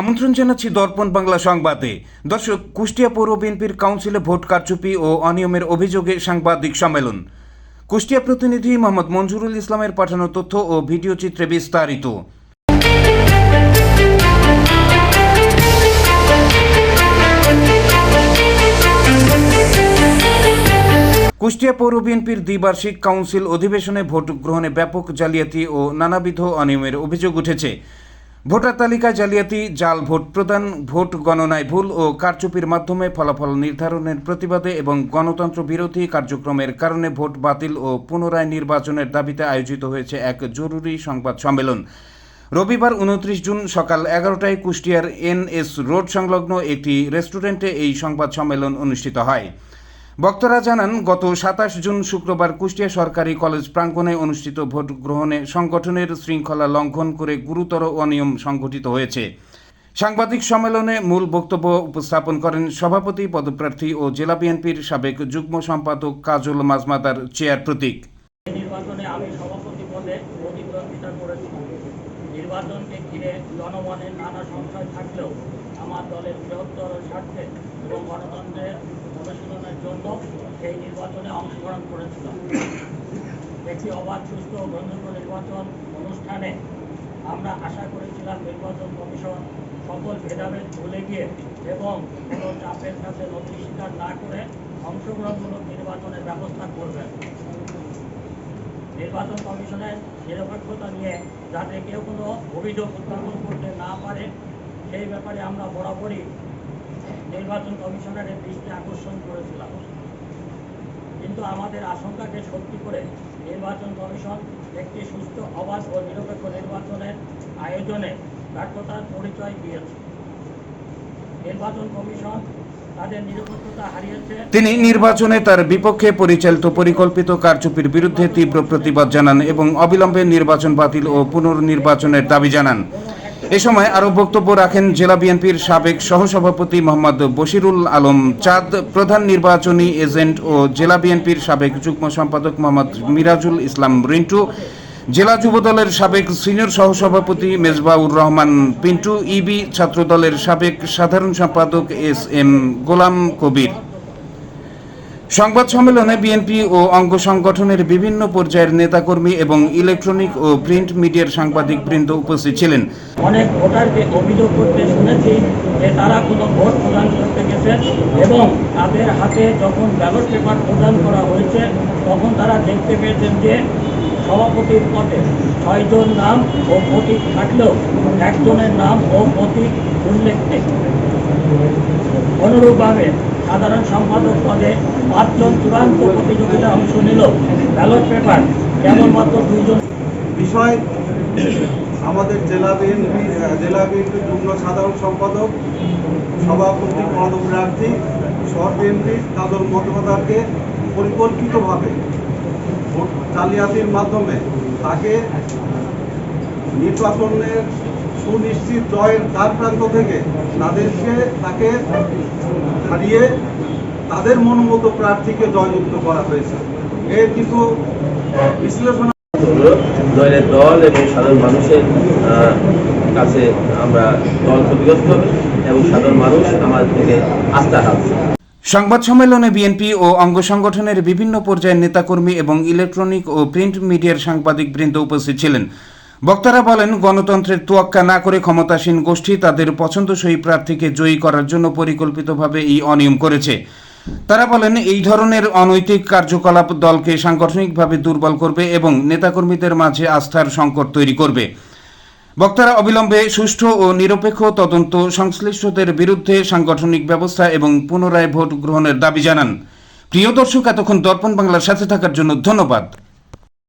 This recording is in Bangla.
আমন্ত্রণ জানাচ্ছি দর্পণ বাংলা সংবাদে। দর্শক, কুষ্টিয়া পৌর বিএনপির কাউন্সিলে ভোট কারচুপি ও অনিয়মের অভিযোগে সাংবাদিক সম্মেলন। কুষ্টিয়া প্রতিনিধি মোহাম্মদ মঞ্জুরুল ইসলামের পাঠানো তথ্য ও ভিডিও চিত্রে বিস্তারিত। কুষ্টিয়া পৌর বিএনপির দ্বিবার্ষিক কাউন্সিল অধিবেশনে ভোট গ্রহণে ব্যাপক জালিয়াতি ও নানাবিধ অনিয়মের অভিযোগ উঠেছে। ভোটার তালিকা জালিয়াতি, জাল ভোট প্রদান, ভোট গণনায় ভুল ও কারচুপির মাধ্যমে ফলাফল নির্ধারণের প্রতিবাদে এবং গণতন্ত্র বিরোধী কার্যক্রমের কারণে ভোট বাতিল ও পুনরায় নির্বাচনের দাবিতে আয়োজিত হয়েছে এক জরুরি সংবাদ সম্মেলন। রবিবার উনত্রিশ জুন সকাল এগারোটায় কুষ্টিয়ার এনএস রোড সংলগ্ন একটি রেস্টুরেন্টে এই সংবাদ সম্মেলন অনুষ্ঠিত হয়। বক্তারা জানান, গত সাতাশ জুন শুক্রবার কুষ্টিয়া সরকারি কলেজ প্রাঙ্গণে অনুষ্ঠিত ভোট গ্রহণে সংগঠনের শৃঙ্খলা লঙ্ঘন করে গুরুতর অনিয়ম সংঘটিত হয়েছে। সাংবাদিক সম্মেলনে মূল বক্তব্য উপস্থাপন করেন সভাপতি, পদপ্রার্থী ও জেলা বিএনপির সাবেক যুগ্ম সম্পাদক কাজল মাজমাদার চেয়ার প্রতীক এই নির্বাচনে আমি সভাপতি পদে প্রতিদ্বন্দ্বিতা করেছি নির্বাচনকে ঘিরে জনমনের নানা সংশয় থাকলেও আমার দলের বৃহত্তর স্বার্থে এবং গণতন্ত্রের অনুশীলনের জন্য সেই নির্বাচনে অংশগ্রহণ করেছিলাম। একটি অবাধ সুস্থ ও গ্রহণযোগ্য নির্বাচন অনুষ্ঠানে আমরা আশা করেছিলাম নির্বাচন কমিশন সকল ভেদাভেদ ভুলে গিয়ে এবং কোনো চাপের কাছে নথি স্বীকার না করে অংশগ্রহণমূলক নির্বাচনের ব্যবস্থা করবেন নির্বাচন কমিশনের নিরপেক্ষতা নিয়ে যাতে কেউ কোনো অভিযোগ উত্থাপন করতে না পারে, সেই ব্যাপারে আমরা বরাবরই নির্বাচন কমিশনারের দৃষ্টি আকর্ষণ করেছিলাম। কিন্তু আমাদের আশঙ্কাকে সত্যি করে নির্বাচন কমিশন একটি সুস্থ অবাধ ও নিরপেক্ষ নির্বাচনের আয়োজনে ব্যর্থতার পরিচয় দিয়েছে। নির্বাচন কমিশন তিনি নির্বাচনে তার বিপক্ষে পরিচালিত পরিকল্পিত কারচুপির বিরুদ্ধে তীব্র প্রতিবাদ জানান এবং অবিলম্বে নির্বাচন বাতিল ও পুনর্নির্বাচনের দাবি জানান। এ সময় আরও বক্তব্য রাখেন জেলা বিএনপির সাবেক সহসভাপতি মোহাম্মদ বশিরুল আলম চাঁদ, প্রধান নির্বাচনী এজেন্ট ও জেলা বিএনপির সাবেক যুগ্ম সম্পাদক মোহাম্মদ মিরাজুল ইসলাম রিন্টু জেলা যুবদলের সাবেক সিনিয়র সহসভাপতি মেজবাউর রহমান পিন্টু, ইবি ছাত্রদলের সাবেক সাধারণ সম্পাদক এস এম গোলাম কবির। সংবাদ সম্মেলনে বিএনপি ও অঙ্গ সংগঠনের বিভিন্ন পর্যায়ের নেতাকর্মী এবং ইলেকট্রনিক ও প্রিন্ট মিডিয়ার সাংবাদিক বৃন্দ উপস্থিত ছিলেন। অনেক ভোটারকে অভিযোগ করতে শুনেছি যে তারা কোনো ভোট প্রদান করতে গেছেন এবং তাদের হাতে যখন ব্যালট পেপার প্রদান করা হয়েছে, তখন তারা দেখতে পেয়েছেন যে সভাপতির পদে ছয়জন নাম ও প্রতীক থাকলেও একজনের নাম ও প্রতীক উল্লেখ নেই। অনুরূপভাবে সাধারণ সম্পাদক পদে পাঁচজন চূড়ান্ত প্রতিযোগিতা অংশ নিল ব্যালট পেপার, কেবলমাত্র দুইজন। বিষয়, আমাদের জেলা বিএনপি জেলা বিএনপি যুগ্ম সাধারণ সম্পাদক, সভাপতি পদপ্রার্থী শহর বিএনপি তাদের মতবাদারকে পরিকল্পিতভাবে ভোট জালিয়াতির মাধ্যমে তাকে নির্বাচনের সুনিশ্চিত জয়ের দ্বার প্রান্ত থেকে তাদেরকে তাকে হারিয়ে তাদের মনোমত প্রার্থীকে জয়যুক্ত করা হয়েছে। এর কিছু বিশ্লেষণ দলের দল এবং সাধারণ মানুষের কাছে আমরা দল ক্ষতিগ্রস্ত হবে এবং সাধারণ মানুষ আমাদের থেকে আস্থা হারাচ্ছে। সংবাদ সম্মেলনে বিএনপি ও অঙ্গ সংগঠনের বিভিন্ন পর্যায়ের নেতাকর্মী এবং ইলেকট্রনিক ও প্রিন্ট মিডিয়ার সাংবাদিক বৃন্দ উপস্থিত ছিলেন। বক্তারা বলেন, গণতন্ত্রের তোয়াক্কা না করে ক্ষমতাসীন গোষ্ঠী তাদের পছন্দসই প্রার্থীকে জয়ী করার জন্য পরিকল্পিতভাবে এই অনিয়ম করেছে। তারা বলেন, এই ধরনের অনৈতিক কার্যকলাপ দলকে সাংগঠনিকভাবে দুর্বল করবে এবং নেতাকর্মীদের মাঝে আস্থার সংকট তৈরি করবে। বক্তারা অবিলম্বে সুষ্ঠু ও নিরপেক্ষ তদন্ত সংশ্লিষ্টদের বিরুদ্ধে সাংগঠনিক ব্যবস্থা এবং পুনরায় ভোট গ্রহণের দাবি জানান। প্রিয় দর্শক, এতক্ষণ দর্পণ বাংলার সাথে থাকার জন্য ধন্যবাদ।